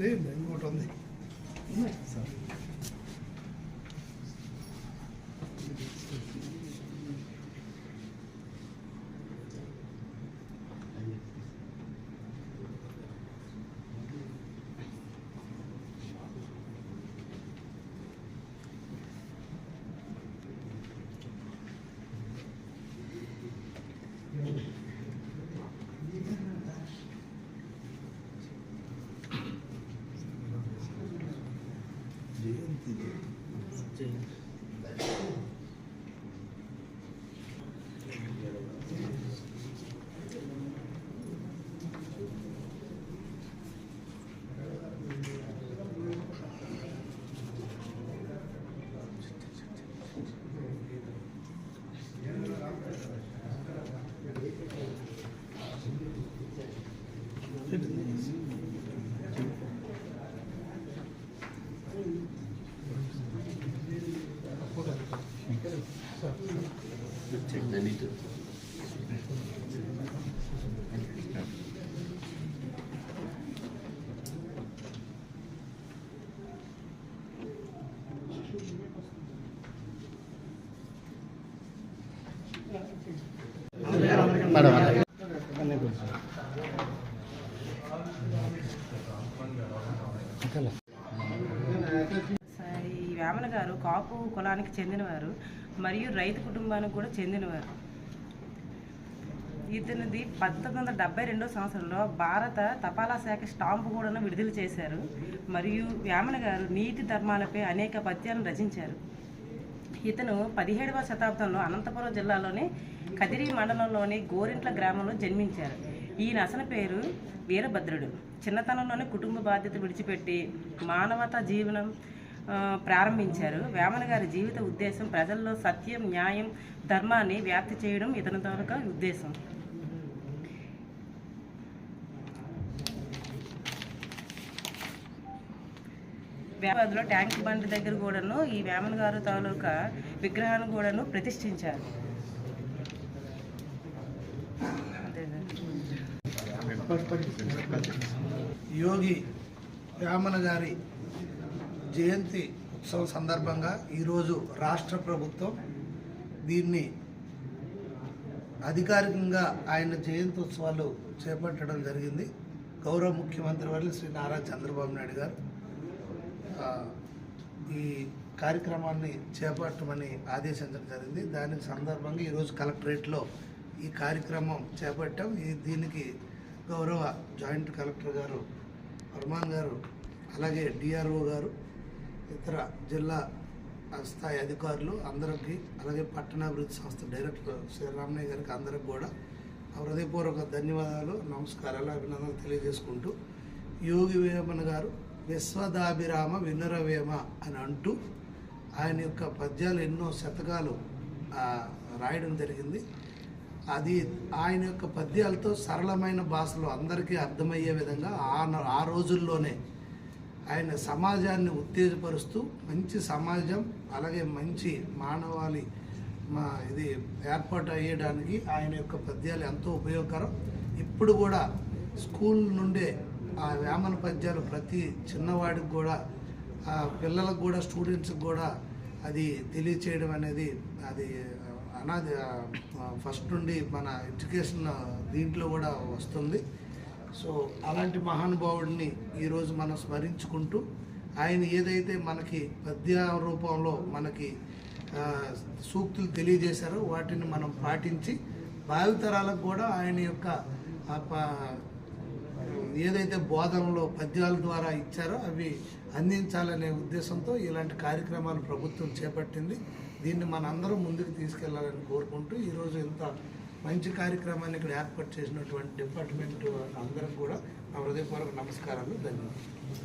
చేయండి ఇంకోటి ఉంది. సార్ ఈ వేమన గారు కాపు కులానికి చెందినవారు మరియు రైతు కుటుంబానికి కూడా చెందినవారు. ఇతనిది పంతొమ్మిది వందల డెబ్బై రెండో సంవత్సరంలో భారత తపాలా శాఖ స్టాంపు కూడా విడుదల చేశారు. మరియు వేమన గారు నీతి ధర్మాలపై అనేక పద్యాలను రచించారు. ఇతను పదిహేడవ శతాబ్దంలో అనంతపురం జిల్లాలోని కదిరి మండలంలోని గోరింట్ల గ్రామంలో జన్మించారు. ఈయన అసలు పేరు వీరభద్రుడు. చిన్నతనంలోనే కుటుంబ బాధ్యత విడిచిపెట్టి మానవతా జీవనం ప్రారంభించారు. వేమన గారి జీవిత ఉద్దేశం ప్రజల్లో సత్యం న్యాయం ధర్మాన్ని వ్యాప్తి చేయడం ఇతని తాలూకా ఉద్దేశం. హైదరాబాద్లో ట్యాంక్ బండ్ దగ్గర కూడాను ఈ వేమన్ గారు తాలూకా విగ్రహాన్ని కూడాను ప్రతిష్ఠించారు. యోగి వేమన గారి జయంతి ఉత్సవం సందర్భంగా ఈరోజు రాష్ట్ర ప్రభుత్వం దీన్ని అధికారికంగా ఆయన జయంతి ఉత్సవాలు చేపట్టడం జరిగింది. గౌరవ ముఖ్యమంత్రి వర్యులు శ్రీ నారా చంద్రబాబు నాయుడు గారు. ఈ కార్యక్రమాన్ని చేపట్టమని ఆదేశించడం జరిగింది. దానికి సందర్భంగా ఈరోజు కలెక్టరేట్లో ఈ కార్యక్రమం చేపట్టాం. ఈ దీనికి గౌరవ జాయింట్ కలెక్టర్ గారు వర్మాన్ గారు అలాగే డిఆర్ఓ గారు ఇతర జిల్లా స్థాయి అధికారులు అందరికీ అలాగే పట్టణాభివృద్ధి సంస్థ డైరెక్టర్ శ్రీరామయ్య గారికి అందరికి కూడా హృదయపూర్వక ధన్యవాదాలు నమస్కారాలు అభినందనలు తెలియజేసుకుంటూ యోగి వేమన గారు విశ్వదాభిరామ వినురవేమ అని అంటూ ఆయన యొక్క పద్యాలు ఎన్నో శతకాలు రాయడం జరిగింది. అది ఆయన యొక్క పద్యాలతో సరళమైన భాషలో అందరికీ అర్థమయ్యే విధంగా ఆ ఆ రోజుల్లోనే ఆయన సమాజాన్ని ఉత్తేజపరుస్తూ మంచి సమాజం అలాగే మంచి మానవాళి మా ఇది ఏర్పాటు అయ్యడానికి ఆయన యొక్క పద్యాలు ఎంతో ఉపయోగకరం. ఇప్పుడు కూడా స్కూల్ నుండే ఆ వేమన పద్యాలు ప్రతి చిన్నవాడికి కూడా ఆ పిల్లలకు కూడా స్టూడెంట్స్కి కూడా అది తెలియచేయడం అనేది అది అనాది ఫస్ట్ నుండి మన ఎడ్యుకేషన్ దీంట్లో కూడా వస్తుంది. సో అలాంటి మహానుభావుడిని ఈరోజు మనం స్మరించుకుంటూ ఆయన ఏదైతే మనకి పద్య రూపంలో మనకి సూక్తులు తెలియజేశారో వాటిని మనం పాటించి భావితరాలకు కూడా ఆయన యొక్క ఏదైతే బోధనలో పద్యాల ద్వారా ఇచ్చారో అవి అందించాలనే ఉద్దేశంతో ఇలాంటి కార్యక్రమాలు ప్రభుత్వం చేపట్టింది. దీన్ని మనందరం ముందుకు తీసుకెళ్ళాలని కోరుకుంటూ ఈరోజు ఇంత మంచి కార్యక్రమాన్ని ఇక్కడ ఏర్పాటు చేసినటువంటి డిపార్ట్మెంట్ అందరికి కూడా నా హృదయపూర్వక నమస్కారాలు. ధన్యవాదాలు.